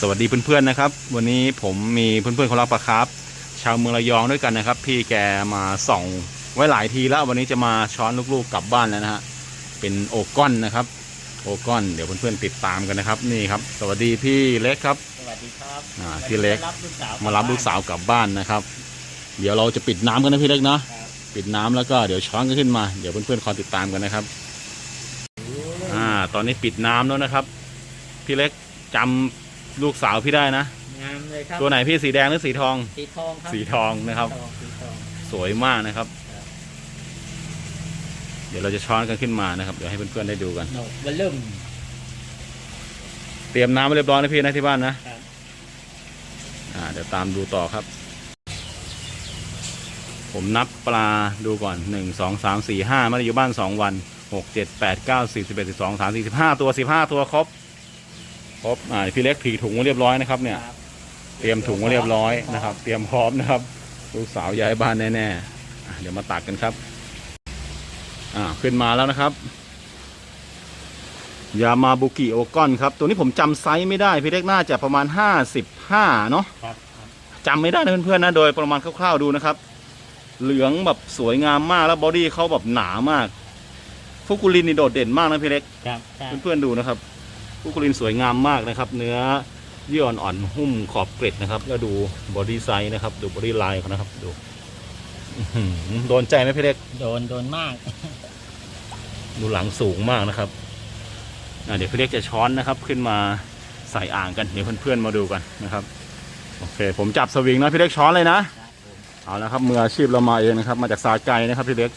สวัสดีเพื่อนๆนะครับ วันนี้ผมมีเพื่อนๆคนรักปลาครับ ชาวเมืองระยองด้วยกันนะครับ พี่แกมาส่องไว้หลายทีแล้ววันนี้จะมาช้อนลูกๆกลับบ้านแล้วนะฮะเป็นโอก้อนนะครับ โอก้อนเดี๋ยวเพื่อนๆติดตามกันนะครับ นี่ครับ สวัสดีพี่เล็กครับสวัสดีครับอ่าพี่เล็กมารับลูกสาวมารับลูกสาวกลับบ้านนะครับ เดี๋ยวเราจะปิดน้ำกันนะพี่เล็กเนาะครับปิดน้ำแล้วก็เดี๋ยวช้อนกันขึ้นมาเดี๋ยวเพื่อนๆคอยติดตามกันนะครับอ่าตอนนี้ปิดน้ำแล้วนะครับ พี่เล็กจำ ลูกสาวพี่ได้นะ งามเลยครับตัวไหนพี่สีแดงหรือสีทอง สีทองครับสีทองนะครับสีทองสีทอง สวยมากนะครับ ครับ เดี๋ยวเราจะช้อนกันขึ้นมานะครับ เดี๋ยวให้เพื่อนๆได้ดูกันโหนกวันเริ่มเตรียมน้ำไว้เรียบร้อยนะพี่นะที่บ้านนะ ครับอ่าเดี๋ยวตามดูต่อครับ ผมนับปลาดูก่อนหนึ่งสองสามสี่ห้าไม่ได้อยู่บ้านสองวันหกเจ็ดแปดเก้าสี่สิบเอ็ดสิบสองสามสี่สิบห้าตัวสิบห้าตัวครบ ครบอ่าพี่เล็กถีถุงไว้เรียบร้อยนะครับ เนี่ยครับเตรียมถุงไว้เรียบร้อยนะครับ เตรียมพร้อมนะครับ ลูกสาวย้ายบ้านแน่ๆอะเดี๋ยวมาตักกันครับ อ่าขึ้นมาแล้วนะครับ ยามาบุกิโอกอนครับ ตัวนี้ผมจำไซส์ไม่ได้ พี่เล็กน่าจะประมาณ55เนาะ ครับครับจำไม่ได้นะเพื่อนๆนะโดยประมาณคร่าวๆดูนะครับ เหลืองแบบสวยงามมากแล้วบอดี้เขาแบบหนามากฟุกุลินนี่โดดเด่นมากนะพี่เล็กครับครับเพื่อนๆดูนะครับ ฟุกุลินสวยงามมากนะครับ เนื้อเยื่ออ่อนๆหุ้มขอบเกล็ดนะครับ แล้วดูบอดี้ไซส์นะครับ ดูบอดี้ไลน์เขานะครับ ดูอื้อหือโดนใจไหมพี่เล็ก โดนโดนมาก ดูหลังสูงมากนะครับอะเดี๋ยวพี่เล็กจะช้อนนะครับ ขึ้นมาใส่อ่างกัน เดี๋ยวเพื่อนๆมาดูกันนะครับ โอเค ผมจับสวิงนะพี่เล็กช้อนเลยนะครับผมเอาละครับมืออาชีพเรามาเองนะครับ มาจากสาไกนะครับพี่เล็ก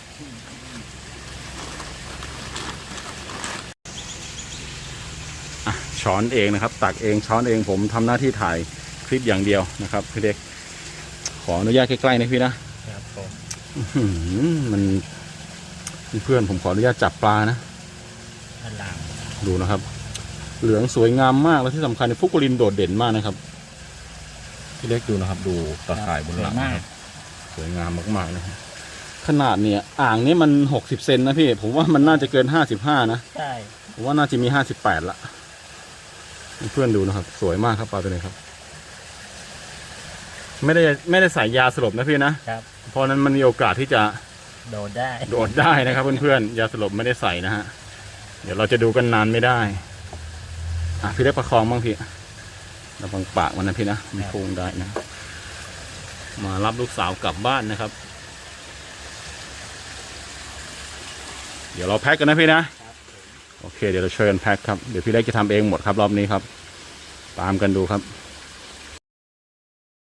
อะ ช้อนเองนะครับ ตักเองช้อนเองผมทำหน้าที่ถ่ายคลิปอย่างเดียวนะครับพี่เล็ก ขออนุญาตใกล้ๆนะพี่นะครับผมอื้อหือมันเพื่อนผมขออนุญาตจับปลานะอลามดูนะครับ เหลืองสวยงามมากแล้วที่สำคัญในฟุกุลินโดดเด่นมากนะครับพี่เล็กดูนะครับ ดูตาข่ายบนหลังสวยมากนะครับสวยงามมากๆนะครับขนาดเนี่ยอ่างนี้มันหกสิบเซนนะพี่ ผมว่ามันน่าจะเกินห้าสิบห้านะ ใช่ ผมว่าน่าจะมีห้าสิบแปดละ เพื่อนดูนะครับ สวยมากครับปลาตัวนี้ครับ ไม่ได้ไม่ได้ใส่ยาสลบนะพี่นะครับ เพราะนั้นมันมีโอกาสที่จะโดนได้ โดดได้นะครับ เพื่อนๆยาสลบไม่ได้ใส่นะฮะเดี๋ยวเราจะดูกันนานไม่ได้อะพี่ได้ประคองบ้างพี่ระวังปากมันนะพี่นะไม่โค้งได้นะ มารับลูกสาวกลับบ้านนะครับ เดี๋ยวเราแพ็กกันนะพี่นะครับ โอเค เดี๋ยวเราช่วยกันแพ็คครับ เดี๋ยวพี่เล็กจะทำเองหมดครับรอบนี้ครับ ตามกันดูครับ